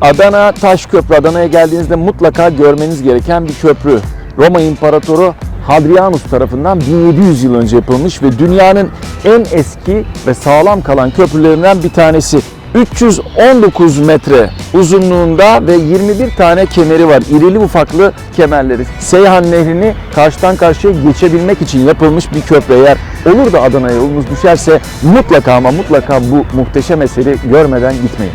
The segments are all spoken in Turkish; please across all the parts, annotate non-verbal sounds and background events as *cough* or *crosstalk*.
Adana Taş Köprü. Adana'ya geldiğinizde mutlaka görmeniz gereken bir köprü. Roma İmparatoru Hadrianus tarafından 1700 yıl önce yapılmış ve dünyanın en eski ve sağlam kalan köprülerinden bir tanesi. 319 metre uzunluğunda ve 21 tane kemeri var. İrili ufaklı kemerleri. Seyhan Nehri'ni karşıdan karşıya geçebilmek için yapılmış bir köprü. Eğer olur da Adana'ya yolunuz düşerse mutlaka ama mutlaka bu muhteşem eseri görmeden gitmeyin.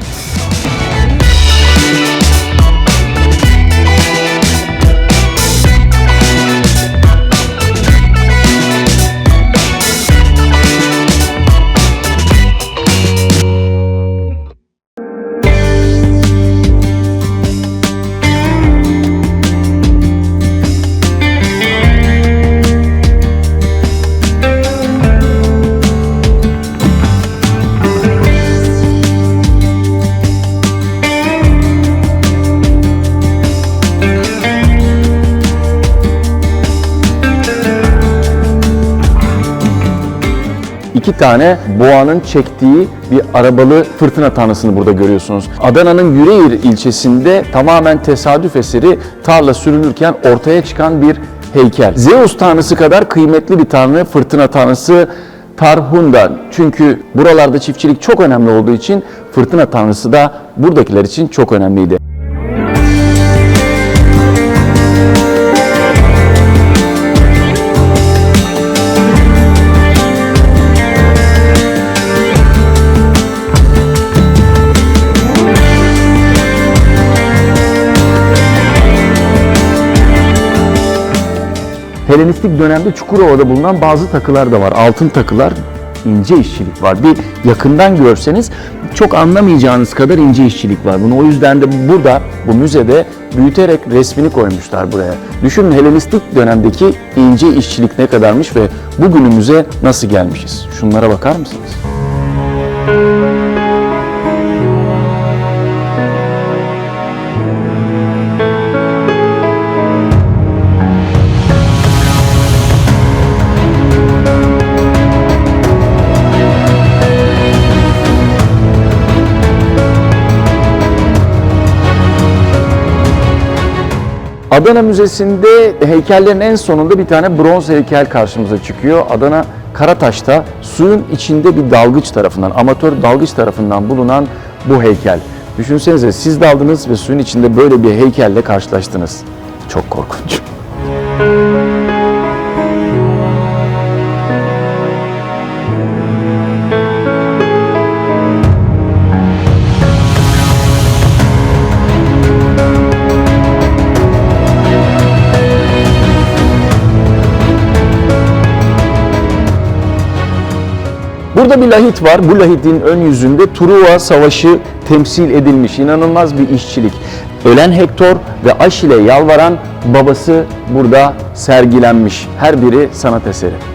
İki tane boğanın çektiği bir arabalı fırtına tanrısını burada görüyorsunuz. Adana'nın Yüreğir ilçesinde tamamen tesadüf eseri tarla sürülürken ortaya çıkan bir heykel. Zeus tanrısı kadar kıymetli bir tanrı, fırtına tanrısı Tarhun'da. Çünkü buralarda çiftçilik çok önemli olduğu için fırtına tanrısı da buradakiler için çok önemliydi. Helenistik dönemde Çukurova'da bulunan bazı takılar da var. Altın takılar, ince işçilik var. Bir yakından görseniz çok anlamayacağınız kadar ince işçilik var. Bunu o yüzden de burada bu müzede büyüterek resmini koymuşlar buraya. Düşünün Helenistik dönemdeki ince işçilik ne kadarmış ve bugünümüze nasıl gelmişiz? Şunlara bakar mısınız? Adana Müzesi'nde heykellerin en sonunda bir tane bronz heykel karşımıza çıkıyor. Adana Karataş'ta suyun içinde bir dalgıç tarafından, amatör dalgıç tarafından bulunan bu heykel. Düşünsenize siz daldınız ve suyun içinde böyle bir heykelle karşılaştınız. Çok korkunç. Burada bir lahit var. Bu lahitin ön yüzünde Truva Savaşı temsil edilmiş. İnanılmaz bir işçilik. Ölen Hektor ve Aşil'e yalvaran babası burada sergilenmiş. Her biri sanat eseri.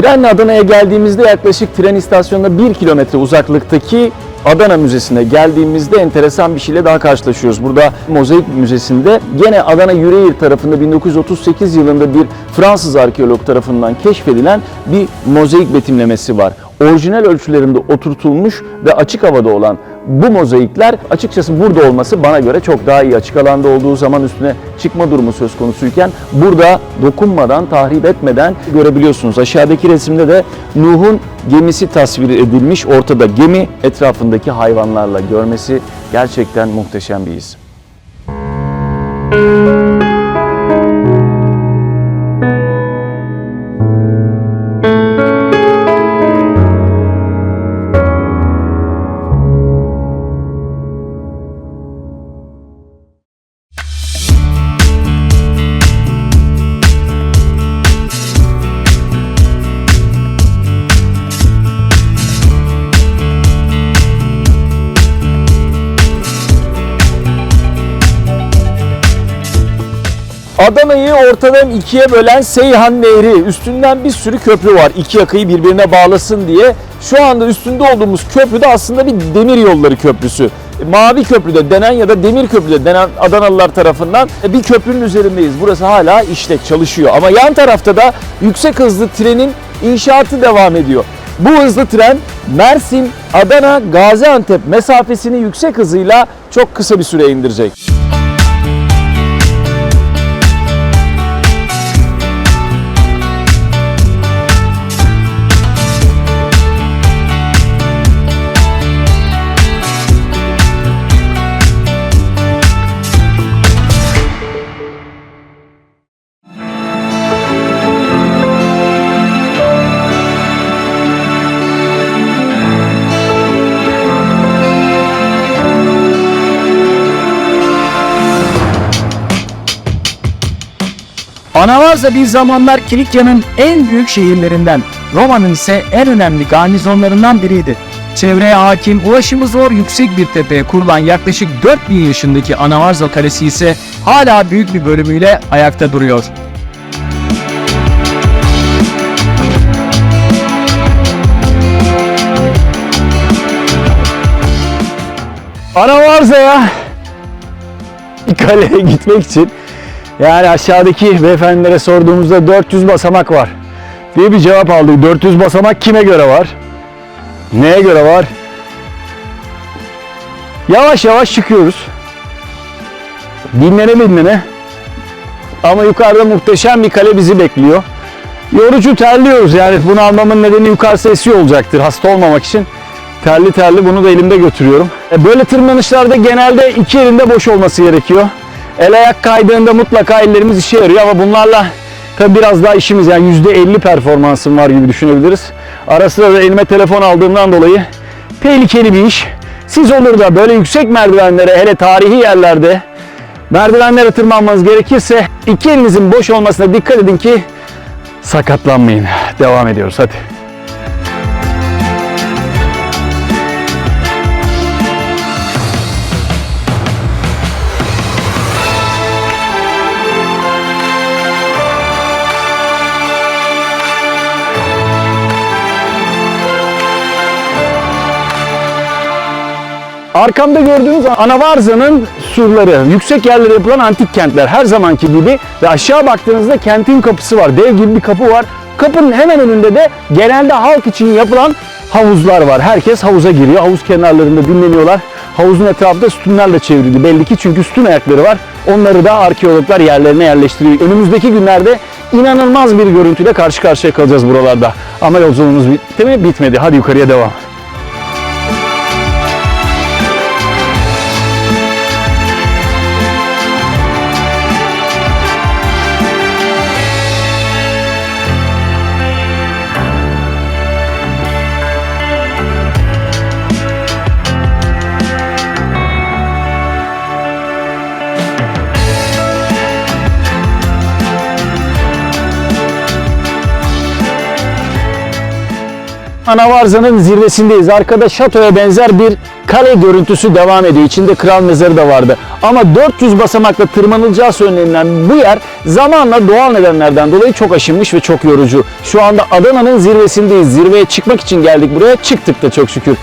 Trenle Adana'ya geldiğimizde yaklaşık tren istasyonuna 1 kilometre uzaklıktaki Adana Müzesi'ne geldiğimizde enteresan bir şeyle daha karşılaşıyoruz. Burada Mozaik Müzesi'nde gene Adana Yüreğir tarafında 1938 yılında bir Fransız arkeolog tarafından keşfedilen bir mozaik betimlemesi var. Orijinal ölçülerinde oturtulmuş ve açık havada olan bu mozaikler açıkçası burada olması bana göre çok daha iyi. Açık alanda olduğu zaman üstüne çıkma durumu söz konusuyken burada dokunmadan, tahrip etmeden görebiliyorsunuz. Aşağıdaki resimde de Nuh'un gemisi tasvir edilmiş. Ortada gemi etrafındaki hayvanlarla görmesi gerçekten muhteşem bir his. Adana'yı ortadan ikiye bölen Seyhan Nehri. Üstünden bir sürü köprü var. İki yakayı birbirine bağlasın diye. Şu anda üstünde olduğumuz köprü de aslında bir demir yolları köprüsü. Mavi Köprü'de denen ya da Demir Köprü'de denen Adanalılar tarafından bir köprünün üzerindeyiz. Burası hala işlek çalışıyor. Ama yan tarafta da yüksek hızlı trenin inşaatı devam ediyor. Bu hızlı tren Mersin, Adana, Gaziantep mesafesini yüksek hızıyla çok kısa bir süre indirecek. Anavarza bir zamanlar Kilikya'nın en büyük şehirlerinden, Roma'nın ise en önemli garnizonlarından biriydi. Çevreye hakim, ulaşımı zor yüksek bir tepeye kurulan yaklaşık 4000 yaşındaki Anavarza Kalesi ise hala büyük bir bölümüyle ayakta duruyor. Anavarza'ya kaleye gitmek için yani aşağıdaki beyefendilere sorduğumuzda 400 basamak var diye bir cevap aldık. 400 basamak kime göre var? Neye göre var? Yavaş yavaş çıkıyoruz. Dinlene dinlene. Ama yukarıda muhteşem bir kale bizi bekliyor. Yorucu terliyoruz yani bunu almamın nedeni yukarısı esiyor olacaktır hasta olmamak için. Terli terli bunu da elimde götürüyorum. E, Böyle tırmanışlarda genelde iki elinde boş olması gerekiyor. El ayak kaydığında mutlaka ellerimiz işe yarıyor ama bunlarla tabi biraz daha işimiz yani %50 performansım var gibi düşünebiliriz. Ara sıra da elime telefon aldığımdan dolayı tehlikeli bir iş. Siz olur da böyle yüksek merdivenlere hele tarihi yerlerde merdivenlere tırmanmanız gerekirse iki elinizin boş olmasına dikkat edin ki sakatlanmayın. Devam ediyoruz hadi. Arkamda gördüğünüz Anavarza'nın surları, yüksek yerlere yapılan antik kentler her zamanki gibi ve aşağı baktığınızda kentin kapısı var. Dev gibi bir kapı var. Kapının hemen önünde de genelde halk için yapılan havuzlar var. Herkes havuza giriyor. Havuz kenarlarında dinleniyorlar. Havuzun etrafı da çevrildi. Belli ki çünkü sütun ayakları var. Onları da arkeologlar yerlerine yerleştiriyor. Önümüzdeki günlerde inanılmaz bir görüntüyle karşı karşıya kalacağız buralarda. Ama yolculuğumuz bitti mi? Bitmedi. Hadi yukarıya devam. Anavarza'nın zirvesindeyiz. Arkada şatoya benzer bir kale görüntüsü devam ediyor. İçinde kral mezarı da vardı. Ama 400 basamakla tırmanılacağı söylenilen bu yer zamanla doğal nedenlerden dolayı çok aşınmış ve çok yorucu. Şu anda Adana'nın zirvesindeyiz. Zirveye çıkmak için geldik buraya. Çıktık da çok şükür.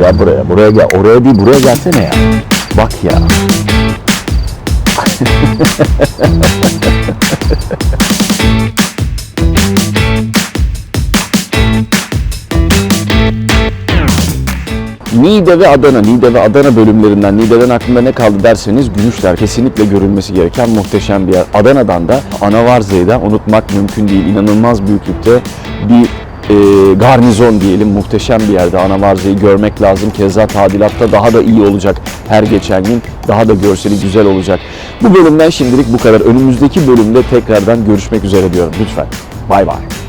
Ya buraya, buraya gel. Oraya değil, buraya gelsene ya. Bak ya. *laughs* Niğde ve Adana, Niğde ve Adana bölümlerinden Niğde'den aklımda ne kaldı derseniz Gümüşler kesinlikle görülmesi gereken muhteşem bir yer. Adana'dan da Anavarza'yı da unutmak mümkün değil. İnanılmaz büyüklükte bir e, garnizon diyelim muhteşem bir yerde Anavarza'yı görmek lazım. Keza tadilatta daha da iyi olacak her geçen gün. Daha da görseli güzel olacak. Bu bölümden şimdilik bu kadar. Önümüzdeki bölümde tekrardan görüşmek üzere diyorum. Lütfen. Bay bay.